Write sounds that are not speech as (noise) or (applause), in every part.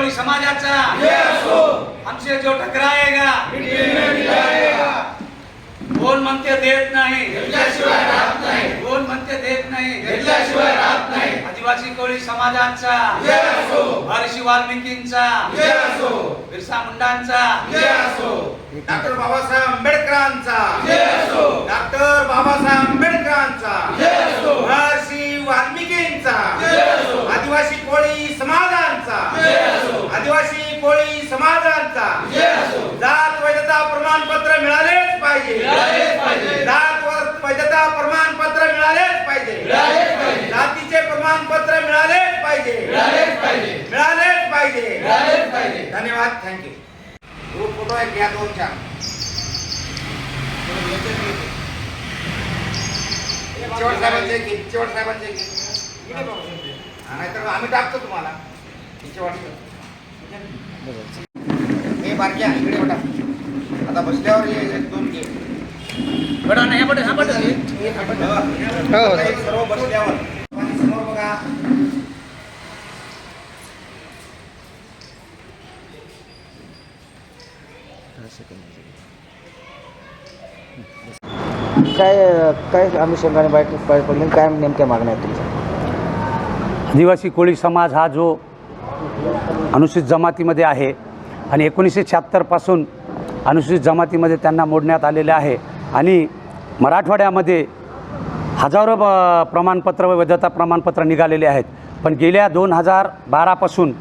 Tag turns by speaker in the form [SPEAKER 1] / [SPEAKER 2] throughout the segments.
[SPEAKER 1] कोळी समाजाचा. हमसे जो टकराएगा कोण म्हणते देत नाही. कोण म्हणते देत नाही. आदिवासी कोळी समाजाचा. महर्षी वाल्मिकींचा. बिरसा मुंडांचा.
[SPEAKER 2] डॉक्टर बाबासाहेब आंबेडकरांचा. डॉक्टर बाबासाहेब आंबेडकरांचा महर्षी वाल्मिकींचा आदिवासी कोळी समाजांचा आदिवासी कोळी समाजांचा. जात वैधता प्रमाणपत्र मिळालेच पाहिजे. जात वैधता प्रमाणपत्र मिळालेच पाहिजे. जातीचे प्रमाणपत्र मिळालेच पाहिजे. मिळालेच पाहिजे. धन्यवाद. थँक्यू ग्रुप फोटो आहे घ्या दोन चार चिवड साहेबांचे घे साहेबांचे घे नाहीतर आम्ही टाकतो तुम्हाला. हे बारक्या इकडे बटा आता बसल्यावर ये एक दोन घे.
[SPEAKER 1] बडा नाही बडा हा बडा.
[SPEAKER 2] आता हे सर्व बसल्यावर. आणि समोर बघा.
[SPEAKER 3] काय काय अनुषंगाने पार पडली? काय नेमक्या मागण्या आहेत तुमच्या?
[SPEAKER 4] आदिवासी कोळी समाज हा जो अनुसूचित जमातीमध्ये आहे आणि एकोणीसशे शहात्तरपासून अनुसूचित जमातीमध्ये त्यांना मोडण्यात आलेले आहे. आणि मराठवाड्यामध्ये हजारो ब- प्रमाणपत्र व वैधता प्रमाणपत्र निघालेले आहेत. पण गेल्या दोन हजार बारापासून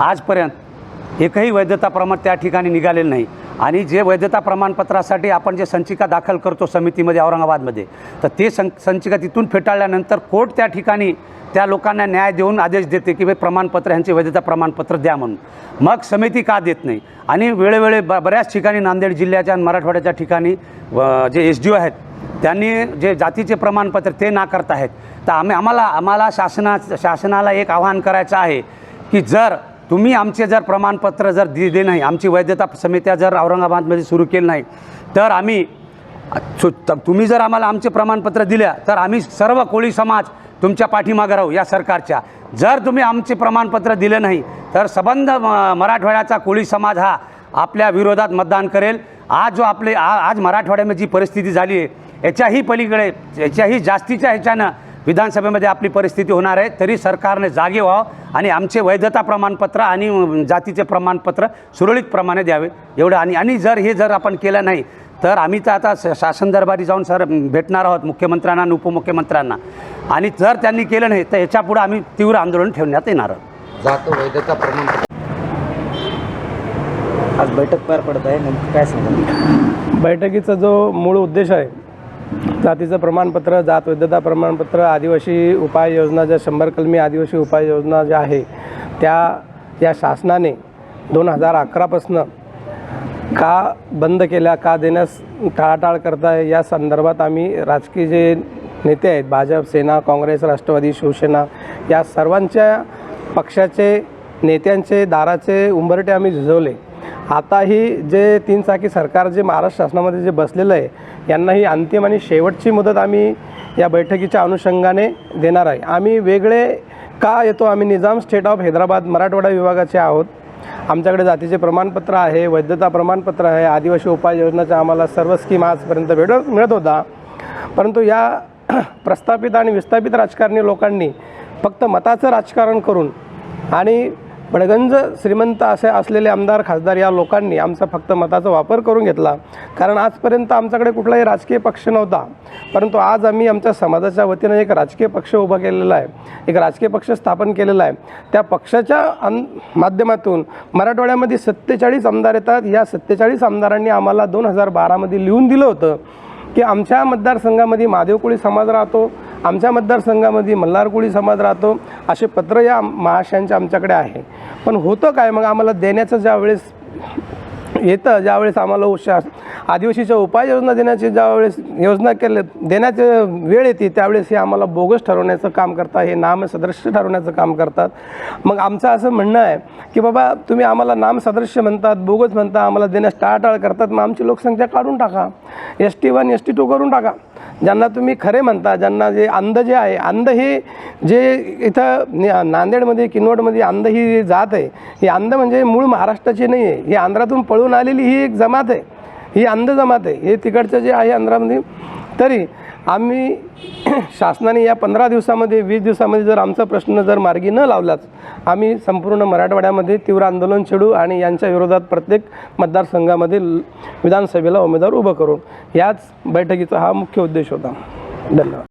[SPEAKER 4] आजपर्यंत एकही वैधता प्रमाण त्या ठिकाणी निघालेलं नाही. आणि जे वैधता प्रमाणपत्रासाठी आपण जे संचिका दाखल करतो समितीमध्ये औरंगाबादमध्ये तर ते सं संचिका तिथून फेटाळल्यानंतर कोर्ट त्या ठिकाणी त्या लोकांना न्याय देऊन आदेश देते की भाई प्रमाणपत्र ह्यांचे वैधता प्रमाणपत्र द्या म्हणून. मग समिती का देत नाही? आणि वेळोवेळी ब बऱ्याच ठिकाणी नांदेड जिल्ह्याच्या आणि मराठवाड्याच्या ठिकाणी जे एस डी ओ आहेत त्यांनी जे जातीचे प्रमाणपत्र ते नाकारत आहेत. तर आम्ही आम्हाला आम्हाला शासना शासनाला एक आवाहन करायचं आहे की जर तुम्ही आमचे जर प्रमाणपत्र जर दिले नाही आमची वैधता समित्या जर औरंगाबादमध्ये सुरू केली नाही तर आम्ही सु- तुम्ही जर आम्हाला आमचे प्रमाणपत्र दिल्या तर आम्ही सर्व कोळी समाज तुमच्या पाठीमागं राहू या सरकारच्या. जर तुम्ही आमचे प्रमाणपत्र दिले नाही तर सबंध म- मराठवाड्याचा कोळी समाज हा आपल्या विरोधात मतदान करेल. आज जो आपले आ- आज मराठवाड्यामध्ये जी परिस्थिती झाली आहे याच्याही पलीकडे याच्याही जास्तीच्या ह्याच्यानं विधानसभेमध्ये आपली परिस्थिती होणार आहे तरी सरकारने जागे व्हावं आणि आमचे वैधता प्रमाणपत्र आणि जातीचे प्रमाणपत्र सुरळीतप्रमाणे द्यावे एवढं. आणि आणि जर हे जर आपण केलं नाही तर आम्ही तर आता शासन दरबारी जाऊन सर भेटणार आहोत मुख्यमंत्र्यांना आणि उपमुख्यमंत्र्यांना. आणि जर त्यांनी केलं नाही तर याच्यापुढं आम्ही तीव्र आंदोलन ठेवण्यात येणार आहोत.
[SPEAKER 3] जात वैधता प्रमाणपत्र. आज बैठक पार पडत आहे नेमकं काय सांगा
[SPEAKER 5] बैठकीचा जो मूळ उद्देश आहे जातीचं प्रमाणपत्र जात वैधता प्रमाणपत्र आदिवासी उपाय योजना ज्या शंभर कलमी आदिवासी उपाय योजना ज्या आहे त्या या शासनाने दोन हजार अकरापासनं का बंद केल्या का देण्यास टाळाटाळ करताय या संदर्भात आम्ही राजकीय जे नेते आहेत भाजप सेना काँग्रेस राष्ट्रवादी शिवसेना या सर्वांच्या पक्षाचे नेत्यांचे दाराचे उंबरटे आम्ही झिजवले. आताही जे तीन चाकी सरकार जे महाराष्ट्र शासनामध्ये जे बसलेलं आहे यांना ही अंतिम आणि शेवटची मुदत आम्ही या बैठकीच्या अनुषंगाने देणार आहे. आम्ही वेगळे का येतो? आम्ही निजाम स्टेट ऑफ हैदराबाद मराठवाडा विभागाचे आहोत. आमच्याकडे जातीचे प्रमाणपत्र आहे वैधता प्रमाणपत्र आहे आदिवासी उपाय योजनाच्या आम्हाला सर्व स्कीम आजपर्यंत भेट मिळत होता. परंतु या (clears throat) प्रस्थापित आणि विस्थापित राजकारणी लोकांनी फक्त मताचं राजकारण करून आणि बडगंज श्रीमंत असे असलेले आमदार खासदार या लोकांनी आमचा फक्त मताचा वापर करून घेतला. कारण आजपर्यंत आमच्याकडे कुठलाही राजकीय पक्ष नव्हता. परंतु आज आम्ही आमच्या समाजाच्या वतीनं एक राजकीय पक्ष उभा केलेला आहे. एक राजकीय पक्ष स्थापन केलेला आहे. त्या पक्षाच्या अन माध्यमातून मराठवाड्यामध्ये सत्तेचाळीस आमदार येतात. या सत्तेचाळीस आमदारांनी आम्हाला दोन हजार बारामध्ये लिहून दिलं होतं की आमच्या मतदारसंघामध्ये महादेव कोळी समाज राहतो. आमच्या मतदारसंघामध्ये मल्हारकोळी समाज राहतो असे पत्र या महाशयांच्या आमच्याकडे आहे. पण होतं काय? मग आम्हाला देण्याचं ज्यावेळेस येतं ज्यावेळेस आम्हाला उशा आदिवासीच्या उपाययोजना देण्याची ज्यावेळेस योजना केले देण्याचे वेळ येते त्यावेळेस हे आम्हाला बोगस ठरवण्याचं काम करतात हे नामसदृश्य ठरवण्याचं काम करतात. मग आमचं असं म्हणणं आहे की बाबा तुम्ही आम्हाला नाम सदृश्य म्हणतात बोगस म्हणता आम्हाला देण्यास टाळाटाळ करतात मग आमची लोकसंख्या काढून टाका. S T one S T two करून टाका. ज्यांना तुम्ही खरे म्हणता ज्यांना जे अंध जे आहे अंध हे जे इथं नांदेडमध्ये किनवटमध्ये अंध ही जात आहे ही अंध म्हणजे मूळ महाराष्ट्राची नाही आहे. ही आंध्रातून पळून आलेली ही एक जमात आहे. ही अंध जमात आहे. हे तिकडचं जे आहे आंध्रामध्ये तरी आम्ही (clears throat) शासनाने या पंधरा दिवसामध्ये वीस दिवसामध्ये जर आमचा प्रश्न जर मार्गी न लावलाच आम्ही संपूर्ण मराठवाड्यामध्ये तीव्र आंदोलन छेडू आणि यांच्या विरोधात प्रत्येक मतदारसंघामध्ये विधानसभेला उमेदवार उभं करू याच बैठकीचा हा मुख्य उद्देश होता. धन्यवाद.